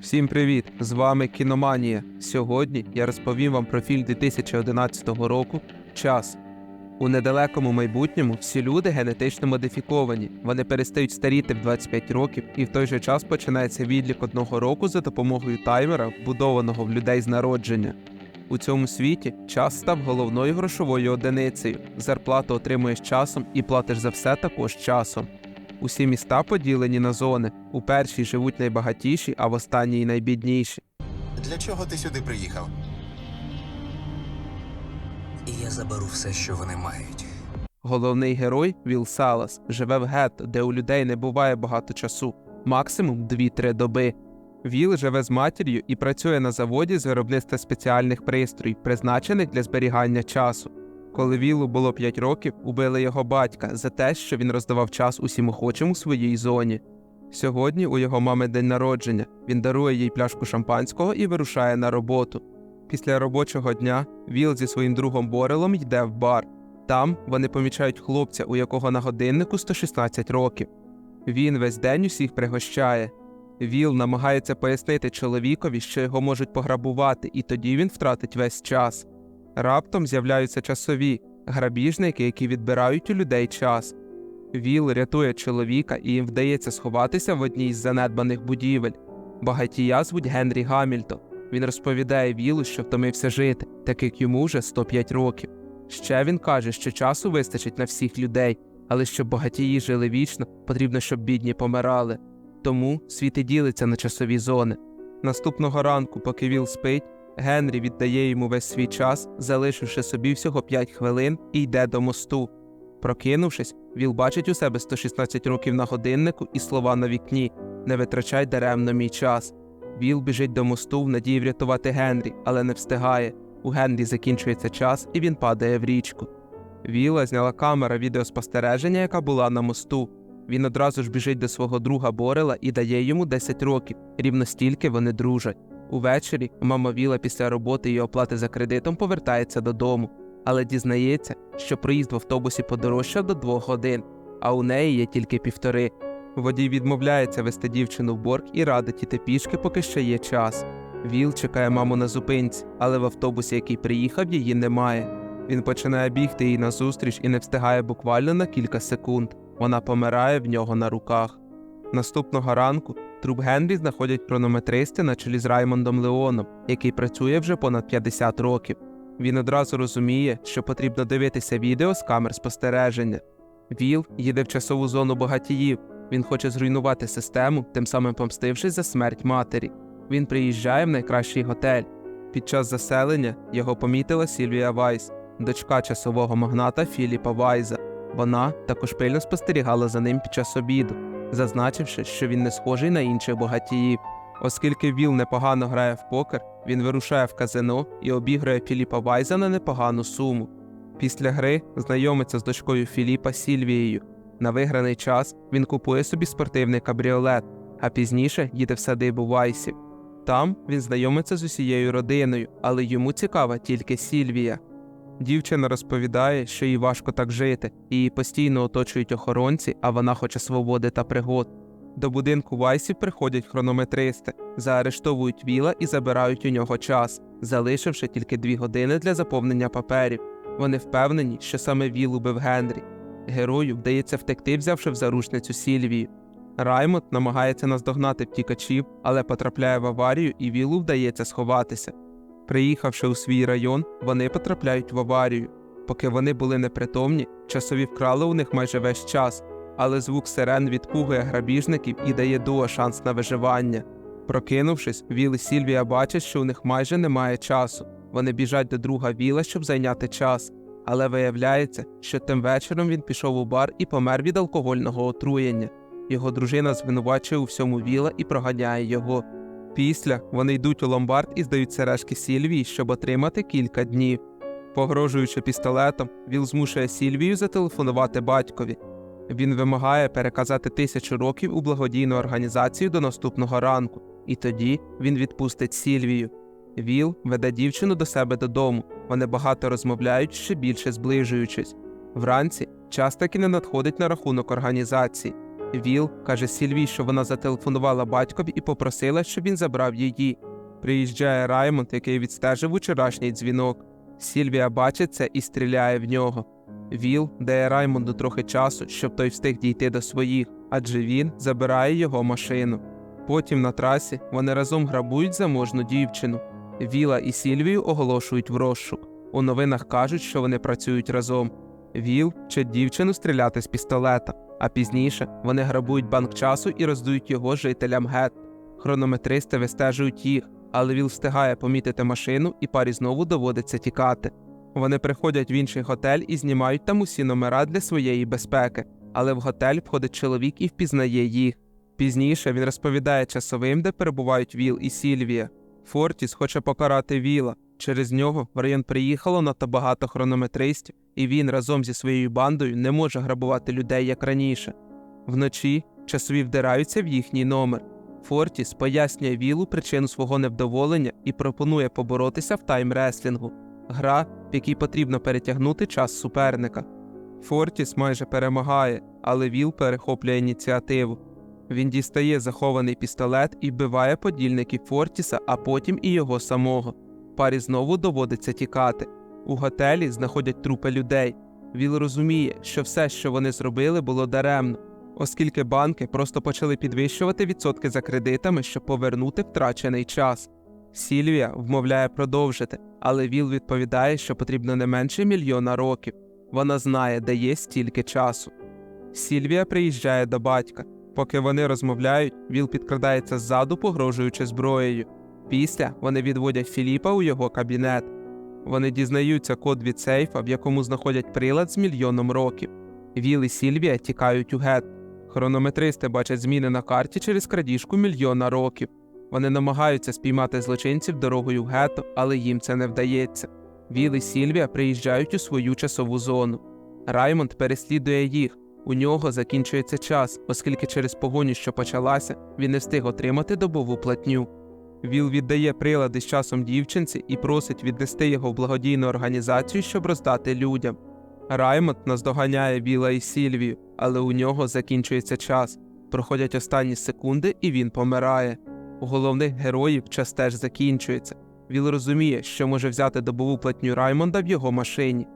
Всім привіт! З вами Кіноманія. Сьогодні я розповім вам про фільм 2011 року Час. У недалекому майбутньому всі люди генетично модифіковані. Вони перестають старіти в 25 років, і в той же час починається відлік одного року за допомогою таймера, вбудованого в людей з народження. У цьому світі час став головною грошовою одиницею. Зарплату отримуєш часом і платиш за все також часом. Усі міста поділені на зони. У першій живуть найбагатіші, а в останній найбідніші. Для чого ти сюди приїхав? І я заберу все, що вони мають. Головний герой Віл Салас живе в гетто, де у людей не буває багато часу, максимум 2-3 доби. Віл живе з матір'ю і працює на заводі з виробництва спеціальних пристроїв, призначених для зберігання часу. Коли Вілу було 5 років, убили його батька за те, що він роздавав час усім охочим у своїй зоні. Сьогодні у його мами день народження. Він дарує їй пляшку шампанського і вирушає на роботу. Після робочого дня Віл зі своїм другом Борелом йде в бар. Там вони помічають хлопця, у якого на годиннику 116 років. Він весь день усіх пригощає. Віл намагається пояснити чоловікові, що його можуть пограбувати, і тоді він втратить весь час. Раптом з'являються часові грабіжники, які відбирають у людей час. Віл рятує чоловіка і їм вдається сховатися в одній з занедбаних будівель. Багатія звуть Генрі Гамільтон. Він розповідає Вілу, що втомився жити, так як йому вже 105 років. Ще він каже, що часу вистачить на всіх людей, але щоб багатії жили вічно, потрібно, щоб бідні помирали. Тому світ і ділиться на часові зони. Наступного ранку, поки Віл спить, Генрі віддає йому весь свій час, залишивши собі всього 5 хвилин, і йде до мосту. Прокинувшись, Віл бачить у себе 116 років на годиннику і слова на вікні Не витрачай даремно мій час. Віл біжить до мосту в надії врятувати Генрі, але не встигає. У Генрі закінчується час і він падає в річку. Віла зняла камера відеоспостереження, яка була на мосту. Він одразу ж біжить до свого друга Борела і дає йому 10 років, рівно стільки вони дружать. Увечері мама Віла після роботи і оплати за кредитом повертається додому, але дізнається, що проїзд в автобусі подорожчав до двох годин, а у неї є тільки півтори. Водій відмовляється вести дівчину в борг і радить іти пішки, поки ще є час. Віл чекає маму на зупинці, але в автобусі, який приїхав, її немає. Він починає бігти їй назустріч і не встигає буквально на кілька секунд. Вона помирає в нього на руках. Наступного ранку труп Генрі знаходять хронометристи на чолі з Раймондом Леоном, який працює вже понад 50 років. Він одразу розуміє, що потрібно дивитися відео з камер спостереження. Віл їде в часову зону багатіїв. Він хоче зруйнувати систему, тим самим помстившись за смерть матері. Він приїжджає в найкращий готель. Під час заселення його помітила Сільвія Вайс, дочка часового магната Філіпа Вайза. Вона також пильно спостерігала за ним під час обіду, зазначивши, що він не схожий на інших багатіїв. Оскільки Віл непогано грає в покер, він вирушає в казино і обігрує Філіпа Вайза на непогану суму. Після гри знайомиться з дочкою Філіпа Сільвією. На виграний час він купує собі спортивний кабріолет, а пізніше їде в садибу Вайсів. Там він знайомиться з усією родиною, але йому цікава тільки Сільвія. Дівчина розповідає, що їй важко так жити, її постійно оточують охоронці, а вона хоче свободи та пригод. До будинку Вайсів приходять хронометристи, заарештовують Віла і забирають у нього час, залишивши тільки дві години для заповнення паперів. Вони впевнені, що саме Віл убив Генрі. Герою вдається втекти, взявши в заручницю Сільвію. Раймонд намагається наздогнати втікачів, але потрапляє в аварію і Вілу вдається сховатися. Приїхавши у свій район, вони потрапляють в аварію. Поки вони були непритомні, часові вкрали у них майже весь час, але звук сирен відпугує грабіжників і дає Дуа шанс на виживання. Прокинувшись, Віл і Сільвія бачать, що у них майже немає часу. Вони біжать до друга Віла, щоб зайняти час. Але виявляється, що тим вечором він пішов у бар і помер від алкогольного отруєння. Його дружина звинувачує у всьому Віла і проганяє його. Після вони йдуть у ломбард і здають сережки Сільвії, щоб отримати кілька днів. Погрожуючи пістолетом, Віл змушує Сільвію зателефонувати батькові. Він вимагає переказати тисячу років у благодійну організацію до наступного ранку, і тоді він відпустить Сільвію. Віл веде дівчину до себе додому. Вони багато розмовляють, ще більше зближуючись. Вранці час таки не надходить на рахунок організації. Віл каже Сільві, що вона зателефонувала батькові і попросила, щоб він забрав її. Приїжджає Раймонд, який відстежив вчорашній дзвінок. Сільвія бачить це і стріляє в нього. Віл дає Раймонду трохи часу, щоб той встиг дійти до своїх, адже він забирає його машину. Потім на трасі вони разом грабують заможну дівчину. Віла і Сільвію оголошують в розшук. У новинах кажуть, що вони працюють разом. Віл вчить дівчину стріляти з пістолета, а пізніше вони грабують банк часу і роздають його жителям гет. Хронометристи вистежують їх, але Віл встигає помітити машину, і парі знову доводиться тікати. Вони приходять в інший готель і знімають там усі номера для своєї безпеки, але в готель входить чоловік і впізнає їх. Пізніше він розповідає часовим, де перебувають Віл і Сільвія. Фортіс хоче покарати Віла. Через нього в район приїхало надто багато хронометристів, і він разом зі своєю бандою не може грабувати людей як раніше. Вночі часові вдираються в їхній номер. Фортіс пояснює Вілу причину свого невдоволення і пропонує поборотися в тайм-реслінгу гра, в якій потрібно перетягнути час суперника. Фортіс майже перемагає, але Віл перехоплює ініціативу. Він дістає захований пістолет і вбиває подільників Фортіса, а потім і його самого. Парі знову доводиться тікати. У готелі знаходять трупи людей. Віл розуміє, що все, що вони зробили, було даремно, оскільки банки просто почали підвищувати відсотки за кредитами, щоб повернути втрачений час. Сільвія вмовляє продовжити, але Віл відповідає, що потрібно не менше мільйона років. Вона знає, де є стільки часу. Сільвія приїжджає до батька. Поки вони розмовляють, Віл підкрадається ззаду, погрожуючи зброєю. Після вони відводять Філіпа у його кабінет. Вони дізнаються код від сейфа, в якому знаходять прилад з мільйоном років. Віл і Сільвія тікають у гет. Хронометристи бачать зміни на карті через крадіжку мільйона років. Вони намагаються спіймати злочинців дорогою в гетто, але їм це не вдається. Віл і Сільвія приїжджають у свою часову зону. Раймонд переслідує їх. У нього закінчується час, оскільки через погоню, що почалася, він не встиг отримати добову платню. Віл віддає прилади з часом дівчинці і просить віднести його в благодійну організацію, щоб роздати людям. Раймонд наздоганяє Віла і Сільвію, але у нього закінчується час. Проходять останні секунди, і він помирає. У головних героїв час теж закінчується. Віл розуміє, що може взяти добову платню Раймонда в його машині.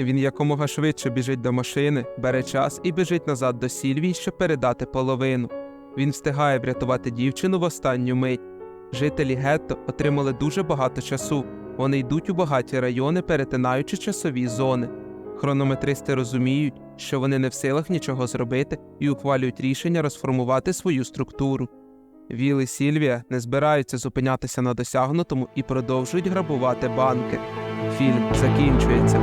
Він якомога швидше біжить до машини, бере час і біжить назад до Сільвії, щоб передати половину. Він встигає врятувати дівчину в останню мить. Жителі гетто отримали дуже багато часу. Вони йдуть у багаті райони, перетинаючи часові зони. Хронометристи розуміють, що вони не в силах нічого зробити і ухвалюють рішення розформувати свою структуру. Віл і Сільвія не збираються зупинятися на досягнутому і продовжують грабувати банки. Фільм закінчується.